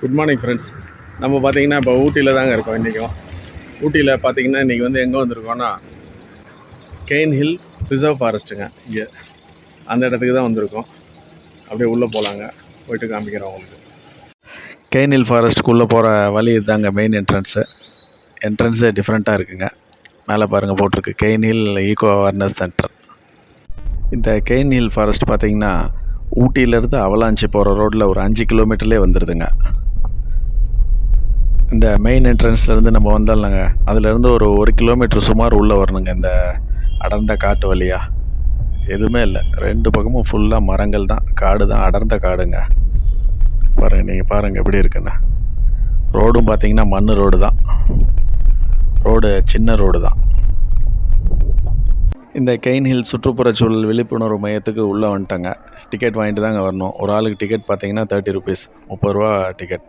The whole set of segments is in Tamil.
குட் மார்னிங் ஃப்ரெண்ட்ஸ் நம்ம பார்த்தீங்கன்னா இப்போ ஊட்டியில் தாங்க இருக்கோம் இன்றைக்கும். ஊட்டியில் பார்த்தீங்கன்னா இன்றைக்கி வந்து எங்கே வந்திருக்கோன்னா கெயின் ஹில் ரிசர்வ் ஃபாரஸ்ட்டுங்க இங்கே. அந்த இடத்துக்கு தான் வந்திருக்கோம். அப்படியே உள்ளே போகலாங்க போயிட்டு காமிக்கிறோம் உங்களுக்கு. கெயின் ஹில் ஃபாரஸ்ட்டுக்குள்ளே போகிற வழி இதுதாங்க மெயின் என்ட்ரன்ஸு என்ட்ரன்ஸு டிஃப்ரெண்ட்டாக இருக்குங்க. மேலே பாருங்கள் போட்டிருக்கு. Cairn Hill eco awareness centre இந்த கெயின் ஹில் ஃபாரஸ்ட் பார்த்திங்கன்னா ஊட்டியிலேருந்து அவலாஞ்சி போகிற ரோட்டில் ஒரு அஞ்சு கிலோமீட்டர்லேயே வந்துடுதுங்க இந்த மெயின் என்ட்ரன்ஸ்லேருந்து நம்ம வந்தோம்லங்க அதுலேருந்து ஒரு ஒரு கிலோமீட்டர் சுமார் உள்ளே வரணுங்க இந்த அடர்ந்த காட்டு வழியாக எதுவுமே இல்லை. ரெண்டு பக்கமும் ஃபுல்லாக மரங்கள் தான். காடு தான். அடர்ந்த காடுங்க. பாருங்கள் நீங்கள் பாருங்கள் எப்படி இருக்குண்ணா ரோடும் பார்த்தீங்கன்னா மண் ரோடு தான். ரோடு சின்ன ரோடு தான். இந்த கெயின் ஹில் சுற்றுப்புற சூழல் விழிப்புணர்வு மையத்துக்கு உள்ளே வந்துட்டேங்க. டிக்கெட் வாங்கிட்டு தாங்க வரணும். ஒரு ஆளுக்கு டிக்கெட் பார்த்தீங்கன்னா தேர்ட்டி ருபீஸ் முப்பது ரூபா டிக்கெட்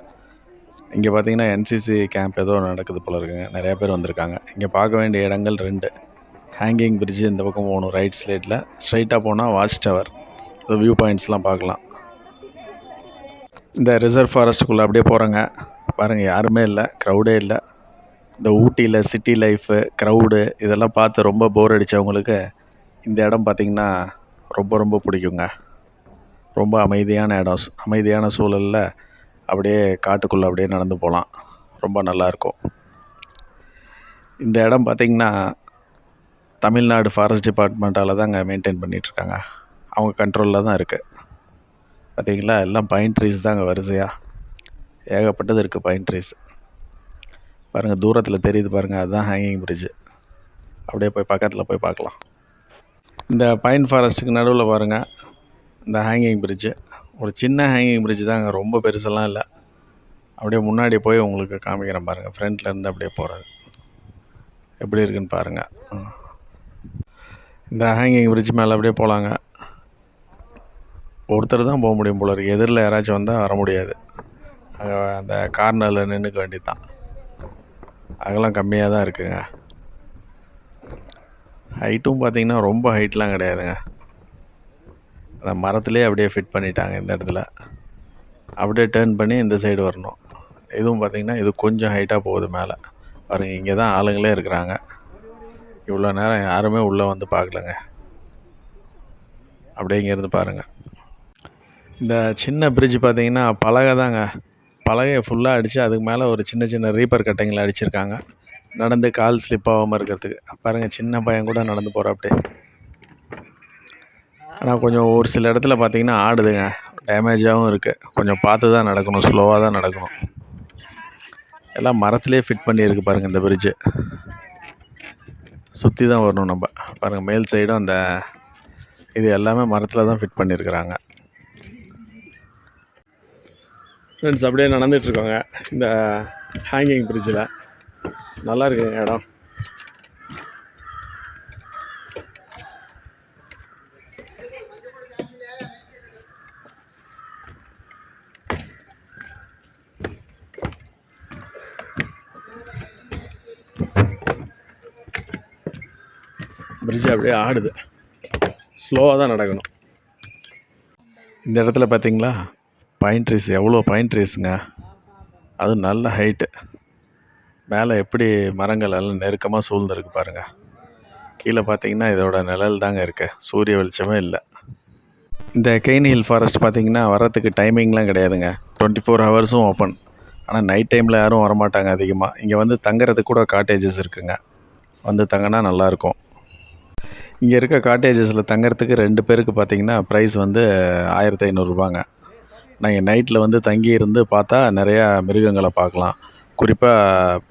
இங்கே பார்த்தீங்கன்னா என்சிசி கேம்ப் ஏதோ நடக்குது போல இருக்குங்க. நிறையா பேர் வந்திருக்காங்க. இங்கே பார்க்க வேண்டிய இடங்கள் ரெண்டு. ஹேங்கிங் பிரிட்ஜ் இந்த பக்கம் போகணும் ரைட் சைடில் ஸ்ட்ரைட்டாக போனால் வாட்ச் டவர் வியூ பாயிண்ட்ஸ்லாம் பார்க்கலாம். இந்த ரிசர்வ் ஃபாரஸ்ட்டுக்குள்ளே அப்படியே போகிறேங்க பாருங்கள் யாருமே இல்லை. க்ரௌடே இல்லை. இந்த ஊட்டியில் சிட்டி லைஃபு க்ரௌடு இதெல்லாம் பார்த்து ரொம்ப போர் அடித்தவங்களுக்கு இந்த இடம் பார்த்திங்கன்னா ரொம்ப ரொம்ப பிடிக்குங்க. ரொம்ப அமைதியான இடம். அமைதியான சூழலில் அப்படியே காட்டுக்குள்ளே அப்படியே நடந்து போகலாம் ரொம்ப நல்லாயிருக்கும் இந்த இடம் பார்த்திங்கன்னா தமிழ்நாடு ஃபாரஸ்ட் டிபார்ட்மெண்ட்டால் தாங்க மெயின்டைன் பண்ணிகிட்ருக்காங்க அவங்க கண்ட்ரோலில் தான் இருக்குது பார்த்திங்களா எல்லாம் பைன் ட்ரீஸ் தாங்க வரிசையாக ஏகப்பட்டது இருக்குது பைன் ட்ரீஸ் பாருங்கள் தூரத்தில் தெரியுது பாருங்கள் அதுதான் ஹேங்கிங் பிரிட்ஜு அப்படியே போய் பக்கத்தில் போய் பார்க்கலாம். இந்த பைன் ஃபாரஸ்ட்டுக்கு நடுவில் பாருங்கள் இந்த ஹேங்கிங் பிரிட்ஜு ஒரு சின்ன ஹேங்கிங் பிரிட்ஜ் தாங்க ரொம்ப பெருசெல்லாம் இல்லை. அப்படியே முன்னாடி போய் உங்களுக்கு காமிக்கிறேன் பாருங்கள் ஃப்ரண்ட்லேருந்து அப்படியே போகிறது எப்படி இருக்குன்னு பாருங்கள் இந்த ஹேங்கிங் பிரிட்ஜ் மேலே அப்படியே போகலாங்க ஒருத்தர் தான் போக முடியும் போல இருக்குது எதிரில் யாராச்சும் வந்தால் வர முடியாது. அங்கே அந்த கார்னரில் நின்றுக்க வேண்டியது தான் அதெல்லாம் கம்மியாக தான் இருக்குங்க ஹைட்டும் பார்த்தீங்கன்னா ரொம்ப ஹைட்லாம் கிடையாதுங்க. அந்த மரத்துலேயே அப்படியே ஃபிட் பண்ணிட்டாங்க இந்த இடத்துல. அப்படியே டேர்ன் பண்ணி இந்த சைடு வரணும். இதுவும் பார்த்தீங்கன்னா இது கொஞ்சம் ஹைட்டாக போகுது மேலே. பாருங்கள் இங்கே தான் ஆளுங்களே இருக்கிறாங்க. இவ்வளோ நேரம் யாருமே உள்ளே வந்து பார்க்கலங்க. அப்படியே இங்கேருந்து பாருங்கள் இந்த சின்ன பிரிட்ஜ் பார்த்திங்கன்னா பலகை தாங்க பலகையை ஃபுல்லாக அடித்து அதுக்கு மேலே ஒரு சின்ன சின்ன ரீப்பர் கட்டைங்களை அடிச்சிருக்காங்க. நடந்து கால் ஸ்லிப் ஆகாமல் இருக்கிறதுக்கு. பாருங்கள் சின்ன பையன் கூட நடந்து போகிற அப்படியே ஆனால் கொஞ்சம் ஒரு சில இடத்துல பார்த்தீங்கன்னா ஆடுதுங்க. டேமேஜாகவும் இருக்குது கொஞ்சம் பார்த்து தான் நடக்கணும். ஸ்லோவாக தான் நடக்கணும். எல்லாம் மரத்துலேயே ஃபிட் பண்ணியிருக்கு பாருங்கள் இந்த பிரிட்ஜு சுற்றி தான் வரணும் நம்ம. பாருங்கள் மேல் சைடும் அந்த இது எல்லாமே மரத்தில் தான் ஃபிட் பண்ணியிருக்கிறாங்க. ஃப்ரெண்ட்ஸ் அப்படியே நடந்துகிட்ருக்கோங்க இந்த ஹேங்கிங் பிரிட்ஜில் நல்லா இருக்குங்க இடம். பிரிட்ஜ் அப்படியே ஆடுது. ஸ்லோவாக தான் நடக்கணும். இந்த இடத்துல பார்த்தீங்களா பைன் ட்ரீஸ் எவ்வளோ பைன் ட்ரீஸுங்க அது நல்ல ஹைட்டு மேலே எப்படி மரங்கள் எல்லாம் நெருக்கமாக சூழ்ந்துருக்கு பாருங்கள் கீழே பார்த்தீங்கன்னா இதோட நிழல் தாங்க இருக்கு. சூரிய வெளிச்சமே இல்லை. இந்த கெய்னி ஹில் ஃபாரஸ்ட் பார்த்தீங்கன்னா வரத்துக்கு டைமிங்லாம் கிடையாதுங்க. டுவெண்ட்டி ஃபோர் ஹவர்ஸும் ஓப்பன் ஆனால் நைட் டைமில் யாரும் வரமாட்டாங்க அதிகமாக இங்கே வந்து தங்குறதுக்கு கூட காட்டேஜஸ் இருக்குங்க. வந்து தங்கினா நல்லாயிருக்கும் இங்கே இருக்க காட்டேஜஸில் தங்குறதுக்கு ரெண்டு பேருக்கு பார்த்தீங்கன்னா ப்ரைஸ் வந்து ஆயிரத்தி ஐநூறுரூபாங்க நாங்கள் நைட்டில் வந்து தங்கி இருந்து பார்த்தா நிறையா மிருகங்களை பார்க்கலாம். குறிப்பாக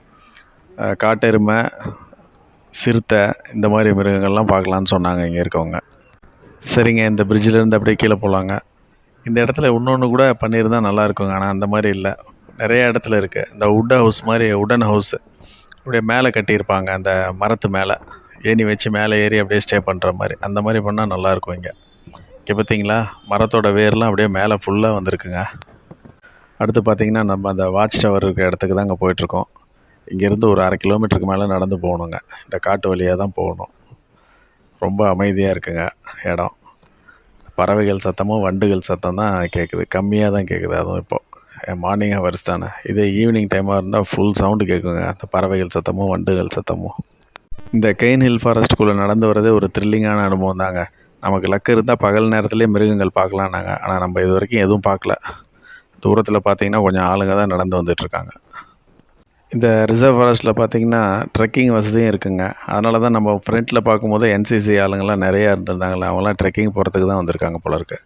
காட்டெருமை சிறுத்தை இந்த மாதிரி மிருகங்கள்லாம் பார்க்கலான்னு சொன்னாங்க இங்கே இருக்கவங்க. சரிங்க இந்த பிரிட்ஜிலேருந்து அப்படியே கீழே போகலாங்க இந்த இடத்துல இன்னொன்று கூட பண்ணியிருந்தா நல்லா இருக்குங்க. ஆனால் அந்த மாதிரி இல்லை. நிறைய இடத்துல இருக்குது இந்த உட் ஹவுஸ் மாதிரி உடன் ஹவுஸு அப்படியே மேலே கட்டியிருப்பாங்க அந்த மரத்து மேலே. ஏணி வச்சு மேலே ஏறி அப்படியே ஸ்டே பண்ணுற மாதிரி. அந்த மாதிரி பண்ணால் நல்லாயிருக்கும் இங்கே. இங்கே பார்த்தீங்களா மரத்தோட வேர்லாம் அப்படியே மேலே ஃபுல்லாக வந்திருக்குங்க. அடுத்து பார்த்தீங்கன்னா நம்ம அந்த வாட்ச் டவர் இருக்கிற இடத்துக்கு தாங்க போயிட்டுருக்கோம். இங்கேருந்து ஒரு அரை கிலோமீட்டருக்கு மேலே நடந்து போகணுங்க. இந்த காட்டு வழியாக தான் போகணும். ரொம்ப அமைதியாக இருக்குங்க இடம். பறவைகள் சத்தமும் வண்டுகள் சத்தம் தான் கேட்குது கம்மியாக தான் கேட்குது அதுவும் இப்போ. மார்னிங் ஹவர்ஸ் தானே. இதே ஈவினிங் டைமாக இருந்தால் ஃபுல் சவுண்டு கேட்குங்க அந்த பறவைகள் சத்தமும் வண்டுகள் சத்தமும். இந்த கெயின் ஹில் ஃபாரஸ்ட்குள்ளே நடந்து வரதே ஒரு த்ரில்லிங்கான அனுபவம் தாங்க நமக்கு லக்கு இருந்தால் பகல் நேரத்துலேயே மிருகங்கள் பார்க்கலான்னாங்க ஆனால் நம்ம இது வரைக்கும் எதுவும் பார்க்கல. தூரத்தில் பார்த்தீங்கன்னா கொஞ்சம் ஆளுங்க தான் நடந்து வந்துட்டுருக்காங்க. இந்த ரிசர்வ் ஃபாரஸ்ட்டில் பார்த்தீங்கன்னா ட்ரெக்கிங் வசதியும் இருக்குங்க. அதனால தான் நம்ம ஃப்ரண்ட்டில் பார்க்கும்போது என்சிசி ஆளுங்கள்லாம் நிறையா இருந்திருந்தாங்களே. அவங்களாம் ட்ரெக்கிங் போகிறதுக்கு தான் வந்திருக்காங்க போல இருக்கு.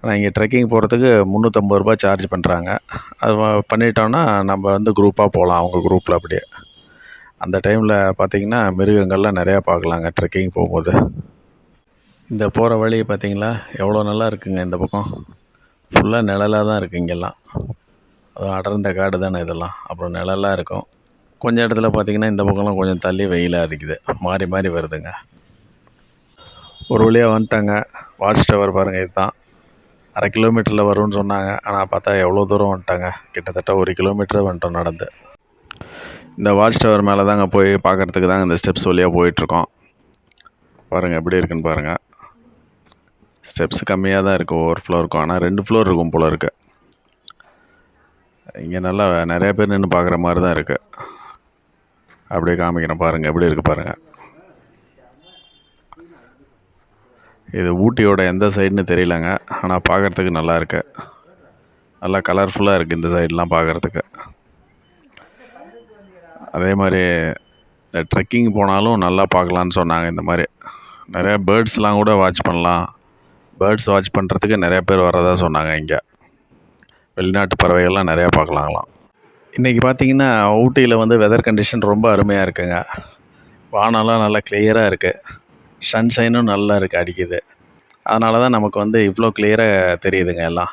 ஆனால் இங்கே ட்ரெக்கிங் போகிறதுக்கு முந்நூற்றம்பது ரூபாய் சார்ஜ் பண்ணுறாங்க அது வ- பண்ணிட்டோம்னா நம்ம வந்து குரூப்பாக போகலாம் அவங்க குரூப்பில் அப்படியே. அந்த டைமில் பார்த்தீங்கன்னா மிருகங்கள்லாம் நிறையா பார்க்கலாங்க ட்ரெக்கிங் போகும்போது. இந்த போகிற வழி பார்த்தீங்களா எவ்வளோ நல்லா இருக்குங்க இந்த பக்கம். ஃபுல்லாக நிழலாக தான் இருக்குது இங்கெல்லாம். அதுவும் அடர்ந்த காடு தானே இதெல்லாம். அப்புறம் நிழலாக இருக்கும். கொஞ்சம் இடத்துல பார்த்தீங்கன்னா இந்த பக்கம்லாம் கொஞ்சம் தள்ளி வெயிலாக அடிக்குது. மாறி மாறி வருதுங்க. ஒரு வழியாக வந்துட்டாங்க. வாட்ச் டவர் பாருங்கள் இதுதான். அரை கிலோமீட்டரில் வரும்னு சொன்னாங்க. ஆனால் பார்த்தா எவ்வளோ தூரம் வந்துட்டாங்க. கிட்டத்தட்ட ஒரு கிலோமீட்டர் வந்துட்டோம் நடந்து. இந்த வாட்ச் டவர் மேலே தாங்க போய் பார்க்கறதுக்கு தாங்க இந்த ஸ்டெப்ஸ் வழியாக போயிட்டுருக்கோம். பாருங்கள் எப்படி இருக்குன்னு பாருங்கள் ஸ்டெப்ஸ் கம்மியாக தான் இருக்குது ஒவ்வொரு ஃப்ளோருக்கும். ஆனால் ரெண்டு ஃப்ளோர் இருக்கும் போல் இருக்குது இங்கே நல்லா நிறைய பேர் நின்று பார்க்குற மாதிரி தான் இருக்குது அப்படியே காமிக்கிறேன் பாருங்கள் எப்படி இருக்குது பாருங்கள் இது ஊட்டியோட எந்த சைடுன்னு தெரியலங்க. ஆனால் பார்க்குறதுக்கு நல்லா இருக்குது நல்லா கலர்ஃபுல்லாக இருக்குது இந்த சைடெலாம் பார்க்குறதுக்கு அதே மாதிரி இந்த ட்ரெக்கிங் போனாலும் நல்லா பார்க்கலான்னு சொன்னாங்க இந்த மாதிரி. நிறையா பேர்ட்ஸ்லாம் கூட வாட்ச் பண்ணலாம். பேர்ட்ஸ் வாட்ச் பண்ணுறதுக்கு நிறைய பேர் வரதா சொன்னாங்க இங்கே. வெளிநாட்டு பறவைகள்லாம் நிறையா பார்க்கலாங்களாம். இன்றைக்கி பார்த்தீங்கன்னா ஊட்டியில் வந்து வெதர் கண்டிஷன் ரொம்ப அருமையாக இருக்குங்க. வானம்லாம் நல்லா கிளியராக இருக்குது சன்ஷைனும் நல்லா இருக்குது அடிக்குது. அதனால தான் நமக்கு வந்து இவ்வளோ கிளியராக தெரியுதுங்க எல்லாம்.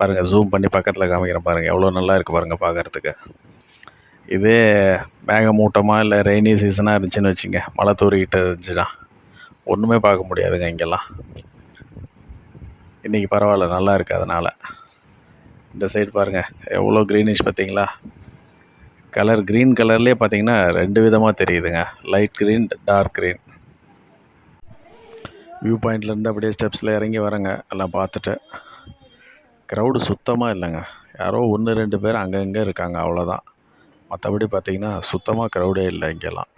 பாருங்கள் ஜூம் பண்ணி பக்கத்தில் காமிக்கிறேன் பாருங்கள் எவ்வளோ நல்லா இருக்குது பாருங்கள் பார்க்குறதுக்கு. இதே மேகமூட்டமாக இல்லை ரெய்னி சீசனாக இருந்துச்சுன்னு வச்சுங்க. மழை தூரிக்கிட்டு இருந்துச்சுன்னா ஒன்றுமே பார்க்க முடியாதுங்க இங்கெல்லாம். இன்றைக்கி பரவாயில்ல நல்லா இருக்குது அதனால். இந்த சைடு பாருங்கள் எவ்வளோ க்ரீனிஷ் பார்த்தீங்களா? கலர் க்ரீன் கலர்லேயே பார்த்தீங்கன்னா ரெண்டு விதமாக தெரியுதுங்க. Light green dark green view பாயிண்ட்லேருந்து அப்படியே ஸ்டெப்ஸில் இறங்கி வரேங்க எல்லாம் பார்த்துட்டு. க்ரௌடு சுத்தமாக இல்லைங்க. யாரோ ஒன்று ரெண்டு பேர் அங்கங்கே இருக்காங்க அவ்வளோதான் மற்றபடி பார்த்தீங்கன்னா சுத்தமாக க்ரௌடே இல்லை இங்கெல்லாம்.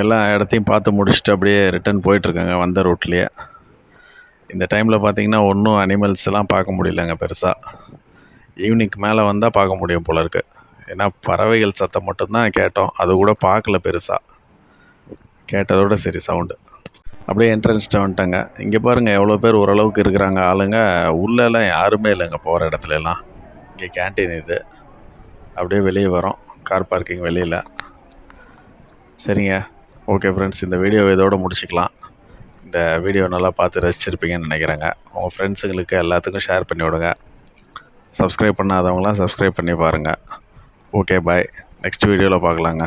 எல்லா இடத்தையும் பார்த்து முடிச்சுட்டு அப்படியே ரிட்டர்ன் போயிட்டுருக்காங்க வந்த ரூட்லேயே இந்த டைமில் பார்த்தீங்கன்னா ஒன்றும் அனிமல்ஸ்லாம் பார்க்க முடியலங்க பெருசாக ஈவினிங்க்கு மேலே வந்தால் பார்க்க முடியும் போல இருக்குது ஏன்னா பறவைகள் சத்தம் மட்டும்தான் கேட்டோம் அது கூட பார்க்கல பெருசாக கேட்டதோட சரி சவுண்டு அப்படியே என்ட்ரன்ஸ்ட்டு வந்துட்டாங்க. இங்கே பாருங்கள் எவ்வளோ பேர் ஓரளவுக்கு இருக்கிறாங்க ஆளுங்க. உள்ளெல்லாம் யாருமே இல்லைங்க போகிற இடத்துல எல்லாம் இங்கே கேண்டீன் இது. அப்படியே வெளியே வரோம். கார் பார்க்கிங் வெளியில். சரிங்க. ஓகே ஃப்ரெண்ட்ஸ் இந்த வீடியோ இதோட முடிச்சுக்கலாம். இந்த வீடியோ நல்லா பார்த்து ரசிச்சிருப்பீங்கன்னு நினைக்கிறேங்க. உங்கள் ஃப்ரெண்ட்ஸுங்களுக்கு எல்லாத்துக்கும் ஷேர் பண்ணி விடுங்க. சப்ஸ்கிரைப் பண்ணாதவங்களாம் சப்ஸ்கிரைப் பண்ணி பாருங்கள் ஓகே பாய் நெக்ஸ்ட் வீடியோவில் பார்க்கலாங்க.